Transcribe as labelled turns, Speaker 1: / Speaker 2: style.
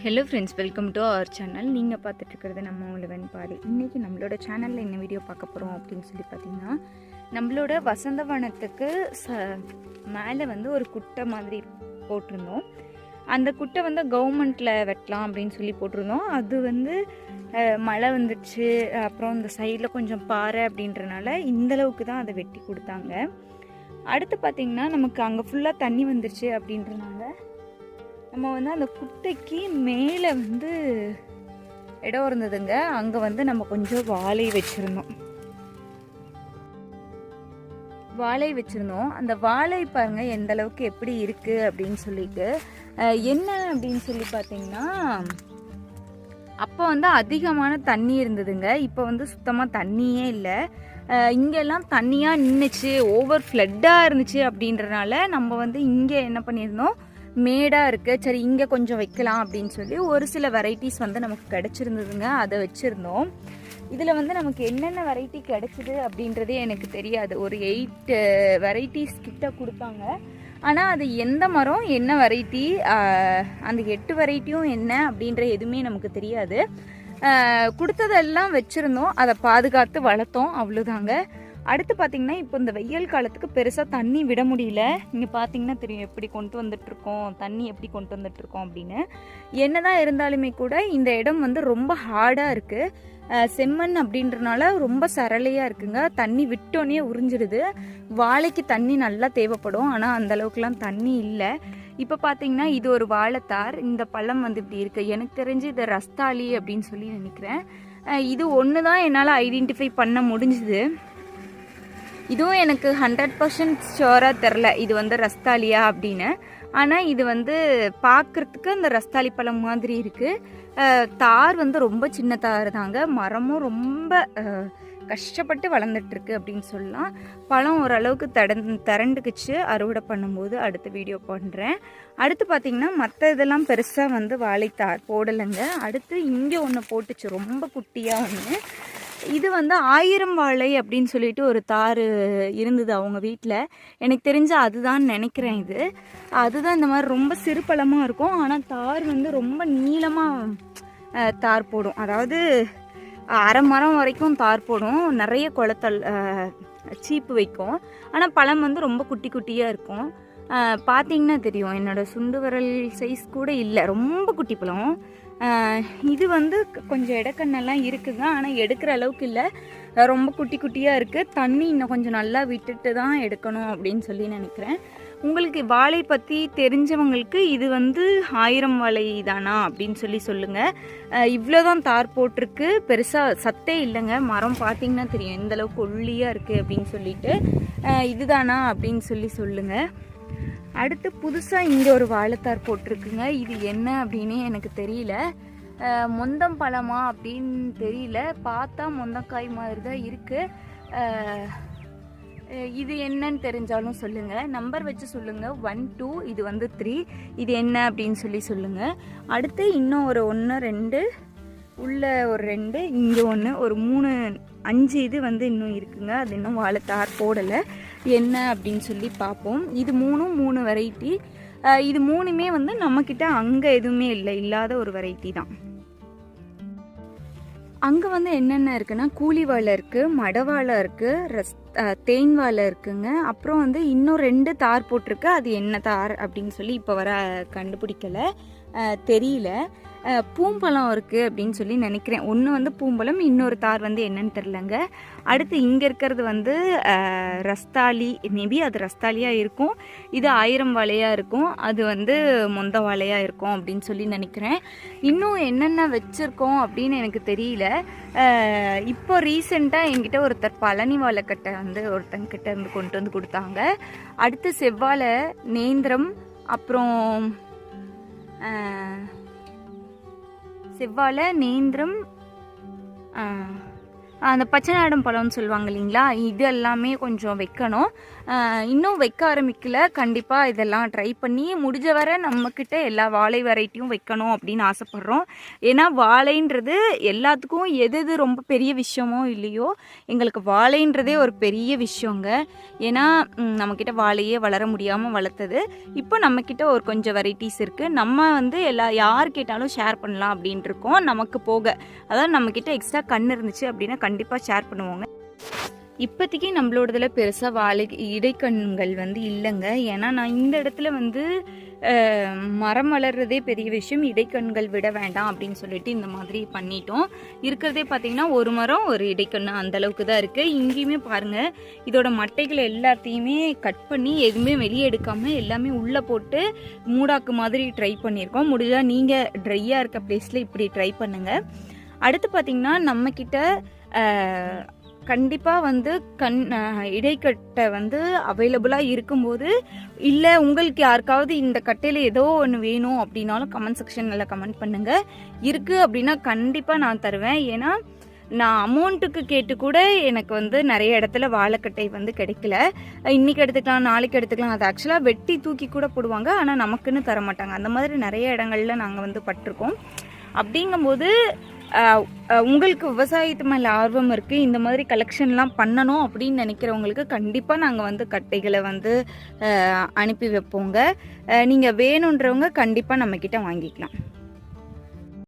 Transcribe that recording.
Speaker 1: Hello friends welcome to our channel நீங்கள் பார்த்துட்ருக்கிறது நம்ம உழவன் பாடி இன்றைக்கி நம்மளோட சேனலில் என்ன வீடியோ பார்க்க போகிறோம் அப்படின்னு சொல்லி பார்த்தீங்கன்னா நம்மளோட வசந்தவனத்துக்கு ச மேலே வந்து ஒரு குட்டை மாதிரி போட்டிருந்தோம். அந்த குட்டை வந்து கவர்மெண்ட்டில் வெட்டலாம் அப்படின்னு சொல்லி போட்டிருந்தோம். அது வந்து மழை வந்துடுச்சு அப்புறம் இந்த சைடில் கொஞ்சம் பாறை அப்படின்றனால இந்தளவுக்கு தான் அதை வெட்டி கொடுத்தாங்க. அடுத்து பார்த்திங்கன்னா நமக்கு அங்கே ஃபுல்லாக தண்ணி வந்துருச்சு அப்படின்றனால நம்ம வந்து அந்த குட்டைக்கு மேலே வந்து இடம் இருந்ததுங்க. அங்கே வந்து நம்ம கொஞ்சம் வாழை வச்சுருந்தோம். வாழை வச்சுருந்தோம். அந்த வாழை பாருங்க எந்த அளவுக்கு எப்படி இருக்குது அப்படின்னு சொல்லிட்டு. என்ன அப்படின்னு சொல்லி பார்த்தீங்கன்னா அப்போ வந்து அதிகமான தண்ணி இருந்ததுங்க. இப்போ வந்து சுத்தமாக தண்ணியே இல்லை. இங்கெல்லாம் தண்ணியாக நின்றுச்சு ஓவர் ஃப்ளட்டாக இருந்துச்சு அப்படின்றனால நம்ம வந்து இங்கே என்ன பண்ணியிருந்தோம்? மேடாக இருக்குது சரி இங்கே கொஞ்சம் வைக்கலாம் அப்படின்னு சொல்லி ஒரு சில வெரைட்டிஸ் வந்து நமக்கு கிடச்சிருந்ததுங்க. அதை வச்சுருந்தோம். இதில் வந்து நமக்கு என்னென்ன வெரைட்டி கிடைச்சிது அப்படின்றதே எனக்கு தெரியாது. ஒரு எயிட் வெரைட்டிஸ் கிட்ட கொடுத்தாங்க. ஆனால் அது எந்த மரம் என்ன வெரைட்டி அந்த எட்டு வெரைட்டியும் என்ன அப்படின்ற எதுவுமே நமக்கு தெரியாது. கொடுத்ததெல்லாம் வச்சுருந்தோம். அதை பாதுகாத்து வளர்த்தோம். அவ்வளோதாங்க அடுத்து பார்த்தீங்கன்னா இப்போ இந்த வெயில் காலத்துக்கு பெருசாக தண்ணி விட முடியல. இங்கே பார்த்தீங்கன்னா தெரியும் எப்படி கொண்டு வந்துட்டுருக்கோம் தண்ணி எப்படி கொண்டு வந்துட்டுருக்கோம் அப்படின்னு. என்னதான் இருந்தாலுமே கூட இந்த இடம் வந்து ரொம்ப ஹார்டாக இருக்குது செம்மண் அப்படின்றனால ரொம்ப சரளையாக இருக்குங்க. தண்ணி விட்டோன்னே உறிஞ்சிடுது. வாழைக்கு தண்ணி நல்லா தேவைப்படும். ஆனால் அந்தளவுக்குலாம் தண்ணி இல்லை. இப்போ பார்த்தீங்கன்னா இது ஒரு வாழைத்தார். இந்த பழம் வந்து இப்படி இருக்குது எனக்கு தெரிஞ்சு இதை ரஸ்தாளி அப்படின்னு சொல்லி நினைக்கிறேன். இது ஒன்று தான் என்னால் ஐடென்டிஃபை பண்ண முடிஞ்சுது. இதுவும் எனக்கு ஹண்ட்ரட் பர்சன்ட் ஷோராக தெரில இது வந்து ரஸ்தாலியா அப்படின்னு. ஆனால் இது வந்து பார்க்குறதுக்கு அந்த ரஸ்தாலி பழம் மாதிரி இருக்குது தார் வந்து ரொம்ப சின்ன தார் தாங்க. மரமும் ரொம்ப கஷ்டப்பட்டு வளர்ந்துட்டுருக்கு அப்படின்னு சொல்லலாம். பழம் ஓரளவுக்கு தட திரண்டுக்குச்சு. அறுவடை பண்ணும்போது அடுத்த வீடியோ பண்ணுறேன் அடுத்து பார்த்திங்கன்னா மற்ற இதெல்லாம் பெருசாக வந்து வாழைத்தார் போடலைங்க. அடுத்து இங்கே ஒன்று போட்டுச்சு. ரொம்ப குட்டியாக ஒன்று இது வந்து ஆயிரம் வாழை அப்படின்னு சொல்லிட்டு ஒரு தார் இருந்தது அவங்க வீட்டில் எனக்கு தெரிஞ்ச அதுதான் நினைக்கிறேன் இது. அதுதான் இந்த மாதிரி ரொம்ப சிறு பழமாக இருக்கும். ஆனால் தார் வந்து ரொம்ப நீளமாக தார் போடும். அதாவது அரை மரம் வரைக்கும் தார் போடும். நிறைய குளத்தல் சீப்பு வைக்கும். ஆனால் பழம் வந்து ரொம்ப குட்டி குட்டியாக இருக்கும். பார்த்தீங்கன்னா தெரியும். என்னோடய சுண்டு விரல் சைஸ் கூட இல்லை. ரொம்ப குட்டி பழம். இது வந்து கொஞ்சம் இடக்கண்ணெல்லாம் இருக்குங்க. ஆனால் எடுக்கிற அளவுக்கு இல்லை. ரொம்ப குட்டி குட்டியாக இருக்குது தண்ணி இன்னும் கொஞ்சம் நல்லா விட்டுட்டு தான் எடுக்கணும் அப்படின்னு சொல்லி நினைக்கிறேன். உங்களுக்கு வாழை பற்றி தெரிஞ்சவங்களுக்கு இது வந்து ஆயிரம் வாழை தானா அப்படின்னு சொல்லி சொல்லுங்கள் இவ்வளோதான் தார் போட்டிருக்கு. பெருசாக சத்தே இல்லைங்க. மரம் பார்த்தீங்கன்னா தெரியும். எந்த அளவுக்கு ஒல்லியாக இருக்குது அப்படின்னு சொல்லிட்டு. இதுதானா அப்படின்னு சொல்லி சொல்லுங்கள் அடுத்து புதுசாக இங்கே ஒரு வாழைத்தார் போட்டிருக்குங்க. இது என்ன அப்படின்னு எனக்கு தெரியல. மொந்தம் பழமா அப்படின்னு தெரியல. பார்த்தா மொந்தக்காய் மாதிரி தான் இருக்குது இது என்னன்னு தெரிஞ்சாலும் சொல்லுங்கள் நம்பர் வச்சு சொல்லுங்கள் ஒன் டூ இது வந்து த்ரீ இது என்ன அப்படின்னு சொல்லி சொல்லுங்கள் அடுத்து இன்னும் ஒரு ஒன்று ரெண்டு. உள்ள ஒரு ரெண்டு இங்கே ஒன்று ஒரு மூணு அஞ்சு இது வந்து இன்னும் இருக்குங்க. அது இன்னும் வாழைத்தார் போடலை. என்ன அப்படின்னு சொல்லி பார்ப்போம். இது மூணும் மூணு வெரைட்டி இது மூணுமே வந்து நம்மக்கிட்ட அங்கே எதுவுமே இல்லை. இல்லாத ஒரு வெரைட்டி தான். அங்கே வந்து என்னென்ன இருக்குன்னா கூலி வாழை இருக்குது மடவாழை இருக்குது ரஸ் தேன் வாழை இருக்குங்க. அப்புறம் வந்து இன்னும் ரெண்டு தார் போட்டிருக்கு. அது என்ன தார் அப்படின்னு சொல்லி இப்போ வர கண்டுபிடிக்கலை. தெரியல. பூம்பழம் இருக்குது அப்படின்னு சொல்லி நினைக்கிறேன். ஒன்று வந்து பூம்பழம் இன்னொரு தார் வந்து என்னன்னு தெரிலங்க அடுத்து இங்கே இருக்கிறது வந்து ரஸ்தாலி மேபி அது ரஸ்தாலியாக இருக்கும். இது ஆயிரம் வாழையாக இருக்கும். அது வந்து மொந்த வாழையாக இருக்கும் அப்படின்னு சொல்லி நினைக்கிறேன். இன்னும் என்னென்ன வச்சுருக்கோம் அப்படின்னு எனக்கு தெரியல. இப்போ ரீசெண்டாக என்கிட்ட ஒருத்தர் பழனி வாழைக்கட்டை வந்து ஒருத்தங்கிட்ட இருந்து கொண்டு வந்து கொடுத்தாங்க. அடுத்து செவ்வாழை நேந்திரம் அப்புறம் செவ்வாழை நேந்திரம் அந்த பச்சை நாடம் பழம்னு சொல்லுவாங்க இல்லைங்களா? இது எல்லாமே கொஞ்சம் வைக்கணும். இன்னும் வைக்க ஆரம்பிக்கல. கண்டிப்பாக இதெல்லாம் ட்ரை பண்ணி முடிஞ்ச வரை நம்மக்கிட்ட எல்லா வாழை வெரைட்டியும் வைக்கணும் அப்படின்னு ஆசைப்பட்றோம். ஏன்னா வாழைன்றது எல்லாத்துக்கும் எது எது ரொம்ப பெரிய விஷயமோ இல்லையோ எங்களுக்கு வாழைன்றதே ஒரு பெரிய விஷயங்க. ஏன்னா நம்மக்கிட்ட வாழையே வளர முடியாமல் வளர்த்தது. இப்போ நம்மக்கிட்ட ஒரு கொஞ்சம் வெரைட்டிஸ் இருக்குது நம்ம வந்து எல்லா யார் கேட்டாலும் ஷேர் பண்ணலாம் அப்படின்ட்டு இருக்கோம். நமக்கு போக. அதாவது நம்மக்கிட்ட எக்ஸ்ட்ரா கண் இருந்துச்சு அப்படின்னா கண்டிப்பாக ஷேர் பண்ணுவோங்க. இப்போதைக்கு நம்மளோடதுல பெருசாக வாழை இடைக்கண்கள் வந்து இல்லைங்க. ஏன்னா நான் இந்த இடத்துல வந்து மரம் வளர்றதே பெரிய விஷயம். இடைக்கண்கள் விட வேண்டாம் அப்படின்னு சொல்லிட்டு இந்த மாதிரி பண்ணிட்டோம். இருக்கிறதே பார்த்தீங்கன்னா ஒரு மரம் ஒரு இடைக்கண் அந்த அளவுக்கு தான் இருக்குது இங்கேயுமே பாருங்கள் இதோட மட்டைகளை எல்லாத்தையுமே கட் பண்ணி எதுவுமே வெளியே எடுக்காம எல்லாமே உள்ளே போட்டு மூடாக்கு மாதிரி ட்ரை பண்ணியிருக்கோம். முடிஞ்சால் நீங்கள் ட்ரையாக இருக்க ப்ளேஸில் இப்படி ட்ரை பண்ணுங்கள் அடுத்து பார்த்தீங்கன்னா நம்மக்கிட்ட கண்டிப்பாக வந்து கண் இடைக்கட்டை வந்து அவைலபிளாக இருக்கும்போது இல்லை உங்களுக்கு யாருக்காவது இந்த கட்டையில் ஏதோ ஒன்று வேணும் அப்படின்னாலும் கமெண்ட் செக்ஷனில் கமெண்ட் பண்ணுங்கள் இருக்குது அப்படின்னா கண்டிப்பாக நான் தருவேன். ஏன்னா நான் அமௌண்ட்டுக்கு கேட்டு கூட எனக்கு வந்து நிறைய இடத்துல வாழைக்கட்டை வந்து கிடைக்கல. இன்னைக்கு எடுத்துக்கலாம் நாளைக்கு எடுத்துக்கலாம். அது ஆக்சுவலாக வெட்டி தூக்கி கூட போடுவாங்க. ஆனால் நமக்குன்னு தர மாட்டாங்க அந்த மாதிரி நிறைய இடங்கள்ல நாங்கள் வந்து பட்டிருக்கோம். அப்படிங்கும்போது உங்களுக்கு விவசாயத்து மேலே ஆர்வம் இருக்குது இந்த மாதிரி கலெக்ஷன்லாம் பண்ணணும் அப்படின்னு நினைக்கிறவங்களுக்கு கண்டிப்பாக நாங்கள் வந்து கட்டைகளை வந்து அனுப்பி வைப்போங்க. நீங்கள் வேணுன்றவங்க கண்டிப்பாக நம்மக்கிட்ட வாங்கிக்கலாம்.